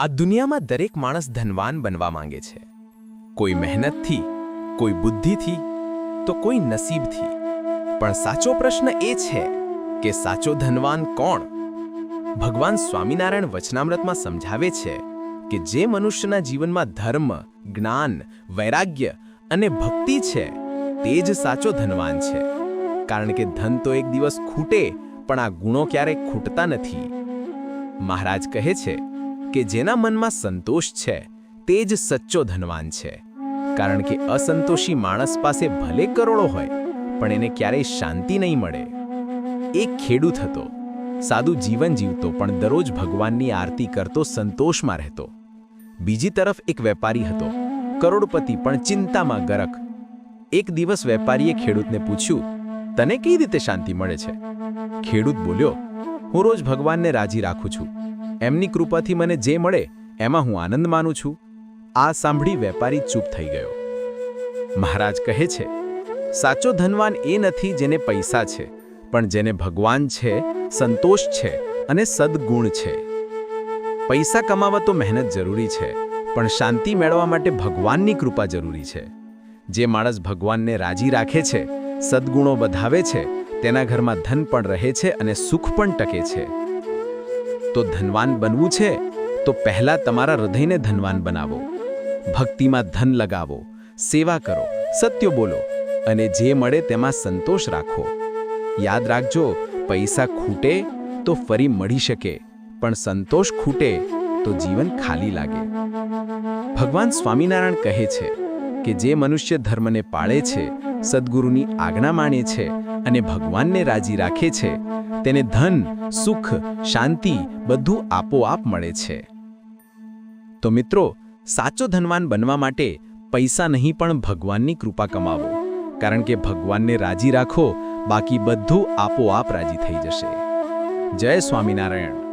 આ દુનિયામાં દરેક માણસ ધનવાન બનવા માંગે છે. કોઈ મહેનતથી, કોઈ બુદ્ધિથી, તો કોઈ નસીબથી. પણ સાચો પ્રશ્ન એ છે કે સાચો ધનવાન કોણ? ભગવાન સ્વામિનારાયણ વચનામૃતમાં સમજાવે છે કે જે મનુષ્યના જીવનમાં ધર્મ, જ્ઞાન, વૈરાગ્ય અને ભક્તિ છે, તે જ સાચો ધનવાન છે. કારણ કે ધન તો એક દિવસ ખૂટે, પણ આ ગુણો ક્યારેય ખૂટતા નથી. મહારાજ કહે છે કે જેના મનમાં સંતોષ છે, તે જ સચ્ચો ધનવાન છે. કારણ કે અસંતોષી માણસ પાસે ભલે કરોડો હોય, પણ એને ક્યારેય શાંતિ નહીં મળે. એક ખેડૂત હતો. સાદું જીવન જીવતો, પણ દરરોજ ભગવાનની આરતી કરતો, સંતોષમાં રહેતો. બીજી તરફ એક વેપારી હતો. કરોડપતિ, પણ ચિંતામાં ગરક. એક દિવસ વેપારીએ ખેડૂતને પૂછ્યું તને કઈ રીતે શાંતિ મળે છે? ખેડૂત બોલ્યો, હું રોજ ભગવાનને રાજી રાખું છું. એમની કૃપાથી મને જે મળે, એમાં હું આનંદ માનું છું. આ સાંભળી વેપારી ચૂપ થઈ ગયો. મહારાજ કહે છે, સાચો ધનવાન એ નથી જેને પૈસા છે, પણ જેને ભગવાન છે, સંતોષ છે અને સદગુણ છે. પૈસા કમાવા તો મહેનત જરૂરી છે, પણ શાંતિ મેળવવા માટે ભગવાનની કૃપા જરૂરી છે. જે માણસ ભગવાનને રાજી રાખે છે સદગુણો વધાવે છે, તેના ઘરમાં ધન પણ રહે છે અને સુખ પણ ટકે છે. તો ધનવાન બનવું છે, તો પહેલા તમારા હૃદયને ધનવાન બનાવો. ભક્તિમાં ધન લગાવો, સેવા કરો, સત્ય બોલો અને જે મળે તેમાં સંતોષ રાખો. યાદ રાખજો, પૈસા ખૂટે તો ફરી મળી શકે, પણ સંતોષ ખૂટે તો જીવન ખાલી લાગે. ભગવાન સ્વામિનારાયણ કહે છે કે જે મનુષ્ય ધર્મને પાળે છે સદ્ગુરુની આજ્ઞા માણે છે અને ભગવાનને રાજી રાખે છે, તેને ધન, સુખ, શાંતિ બધું આપોઆપ મળે છે. તો મિત્રો, સાચો ધનવાન બનવા માટે પૈસા નહીં પણ ભગવાનની કૃપા કમાવો, કારણ કે ભગવાનને રાજી રાખો, બાકી બધું આપોઆપ રાજી થઈ જશે. જય સ્વામિનારાયણ.